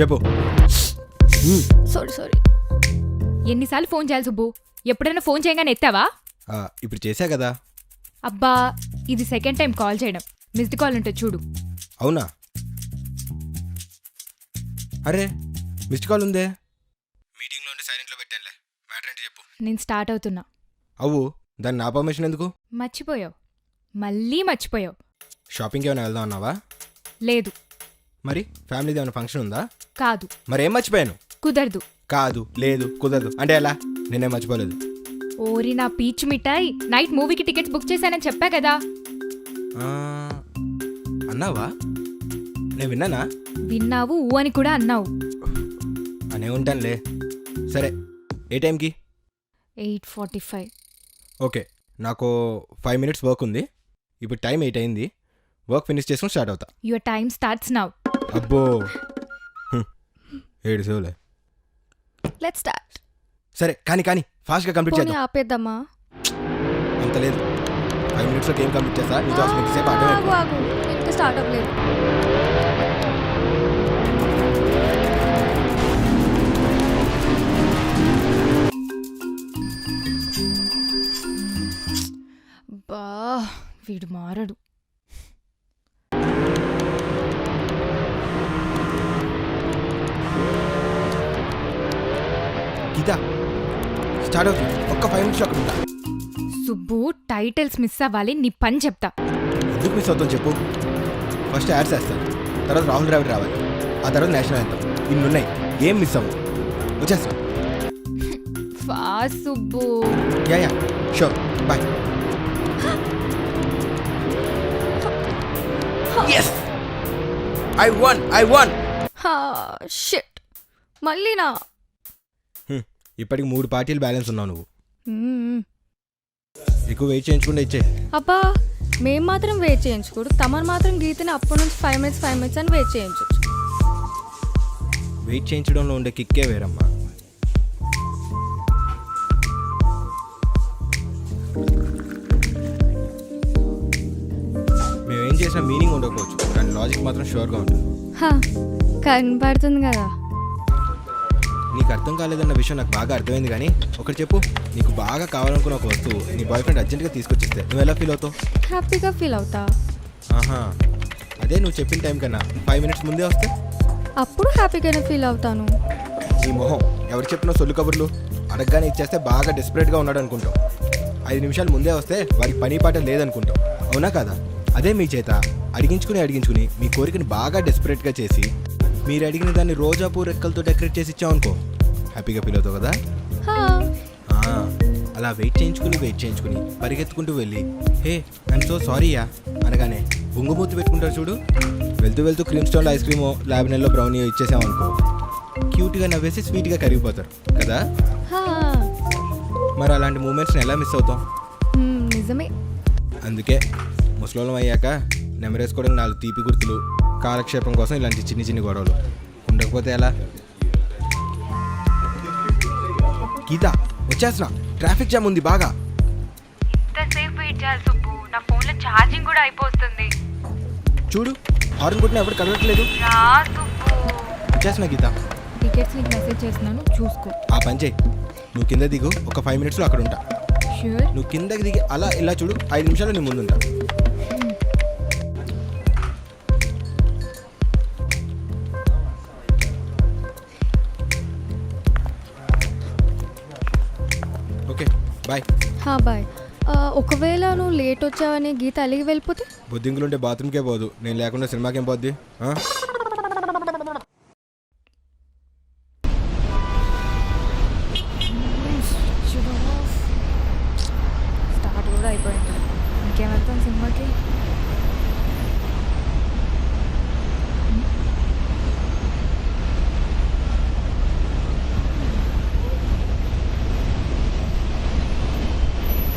చెప్పు. Sorry sorry ఎన్నిసార్లు phone చేయాలి సుబ్బు? ఎప్పుడైనా ఫోన్ చేయగానే ఎత్తావా? ఆ, ఇప్పుడు చేశా కదా. అబ్బా ఇది సెకండ్ టైం కాల్ చేయడం. మిస్డ్ కాల్ ఉంటే చూడు. అవునా? అరే మిస్డ్ కాల్ ఉందే? మీటింగ్లో ఉండి సైలెంట్లో పెట్టానులే. మ్యాటర్ ఏంటి చెప్పు. నేను స్టార్ట్ అవుతున్నా. అవ్వు దాన్ని నా పర్మిషన్ ఎందుకు? మర్చిపోయావు. మళ్ళీ మర్చిపోయావు. షాపింగ్కి ఏమైనా వెళ్దాం అన్నావా? లేదు. మరి ఫ్యామిలీది ఏమైనా ఫంక్షన్ ఉందా? కాదు. మరేం మర్చిపోయాను? కుదరదు. కాదు లేదు కుదరదు. అంటే ఎలా? నేనేం మర్చిపోలేదు. ఓరి నా పీచ్ మిఠాయి. నైట్ మూవీకి టికెట్స్ బుక్ చేశానని చెప్పా కదా. ఆ, అన్నావా? నేను విన్నానా? విన్నావు ఊ అని కూడా అన్నావు. అనే ఉంటానులే. సరే ఏ టైంకి? Eight forty five. ఓకే నాకు ఫైవ్ మినిట్స్ వర్క్ ఉంది. ఇప్పుడు టైం ఎయిట్ అయింది. వర్క్ ఫినిష్ చేసుకుని స్టార్ట్ అవుతా. Your time starts now. అబ్బో. ఏడు సేవలే లెట్ స్టార్ట్ సరే కానీ కానీ ఫాస్ట్గా కంప్లీట్ పోనీ చేద్దాం. ఆపేద్దామా అంత లేదు. ఫైవ్ మినిట్స్లో గేమ్ కంప్లీట్ చేస్తా. నీతో అసలు ఎంతసేపు ఆడమే ఆగు ఆగు. ఇంకా స్టార్ట్ అవ్వలేదు. బా వీడు మారడు. స్టార్ట్ అవుతుంది. ఒక్క ఫైవ్ మినిట్స్లో అక్కడ ఉంటా. సుబ్బు టైటిల్స్ మిస్ అవ్వాలి నీ పని చెప్తా. ఎందుకు మిస్ అవుతాం చెప్పు. ఫస్ట్ యాడ్స్ వేస్తాను. తర్వాత రాహుల్ ద్రావిడ్ రావాలి. ఆ తర్వాత నేషనల్ అంతం ఇన్ని ఉన్నాయి. ఏం మిస్ అవ్వు? వచ్చేస్తాం. ఫా Subbu. Yeah yeah. Sure bye yes I won I won shit మళ్ళీ నా ఇప్పటికి మూడు పార్టీలు బ్యాలెన్స్ ఉన్నావు నువ్వు. మ్మ్. ఎక్కువ వెయిట్ చేయించకుండా ఇచ్చే. అబ్బా మేం మాత్రం వెయిట్ చేయించకూడదు తమరు మాత్రం గీతని అప్పటి నుంచి ఫైవ్ మినిట్స్ ఫైవ్ మినిట్స్ అని వెయిట్ చేయించవచ్చు వెయిట్ చేయించడంలో ఉండే కిక్కే వేరమ్మా. మేము ఏం చేసినా మీనింగ్ ఉండకపోవచ్చు. కానీ లాజిక్ మాత్రం షూర్గా ఉంటుంది. హా, కనపడుతుంది కదా. నీకు అర్థం కాలేదన్న విషయం నాకు బాగా అర్థమైంది కానీ ఒకటి చెప్పు నీకు బాగా కావాలనుకున్న ఒక వస్తువు నీ బాయ్ ఫ్రెండ్ అర్జెంట్గా తీసుకొచ్చిస్తే నువ్వు ఎలా ఫీల్ అవుతావు? హ్యాపీగా ఫీల్ అవుతా. ఆహా. అదే నువ్వు చెప్పిన టైం కన్నా ఫైవ్ మినిట్స్ ముందే వస్తే? అప్పుడు హ్యాపీగానే ఫీల్ అవుతాను. నీ మొహం ఎవరు చెప్పిన సొల్లు కబుర్లు. అడగగానే ఇచ్చేస్తే బాగా డెస్పరేట్గా ఉన్నాడు అనుకుంటాం ఐదు నిమిషాలు ముందే వస్తే వారికి పని పాట లేదనుకుంటాం అవునా కదా? అదే మీ చేత అడిగించుకుని అడిగించుకుని మీ కోరికని బాగా డెస్పరేట్గా చేసి మీరు అడిగిన దాన్ని రోజా పూ రెక్కలతో డెకరేట్ చేసి ఇచ్చామనుకో హ్యాపీగా ఫీల్ అవుతావు కదా? ఆ, అలా వెయిట్ చేయించుకుని వెయిట్ చేయించుకుని పరిగెత్తుకుంటూ వెళ్ళి. హే ఐమ్ సో సారీయా అనగానే బొంగుమూతి పెట్టుకుంటారు చూడు. వెళ్తూ వెళ్తూ క్రీమ్ స్టోన్లో ఐస్ క్రీమో లాబెనెల్లో బ్రౌనీ ఇచ్చేసామనుకో క్యూట్గా నవ్వేసి స్వీట్గా కరిగిపోతారు కదా? హా. మరి అలాంటి మూమెంట్స్ని ఎలా మిస్ అవుతాం? మ్మ్, నిజమే. అందుకే ముసలోళం అయ్యాక నెమరేసుకోవడానికి నాలుగు తీపి గుర్తులు కాలక్షేపం కోసం ఇలాంటి చిన్ని చిన్ని గొడవలు. ఉండకపోతే ఎలా? గీత వచ్చేస్తున్నా. ట్రాఫిక్ జామ్ ఉంది బాగా. ఎంతసేపు వెయిట్ చేయాలి సుబ్బు. నా ఫోన్లో ఛార్జింగ్ కూడా అయిపోతుంది. చూడు హార్న్ కొట్టిన ఎవరు కలవట్లేదు రా సుబ్బు. వచ్చేస్తున్నా గీత. టికెట్స్ నీకు మెసేజ్ చేస్తున్నాను చూసుకో. ఆ పని చేయి. నువ్వు కింద దిగు ఒక ఫైవ్ మినిట్స్లో అక్కడ ఉంటా షూర్ నువ్వు కిందకి దిగి అలా ఇలా చూడు ఐదు నిమిషాలు నీ ముందుంటా. బాయ్ హా బాయ్ ఆ, ఒకవేళ నువ్వు లేట్ వచ్చావని గీత అలిగి వెళ్ళిపోతే? బొద్దింకులుంటే బాత్రూమ్కే పోదు. నేను లేకుండా సినిమాకేం పోద్ది? ఆ?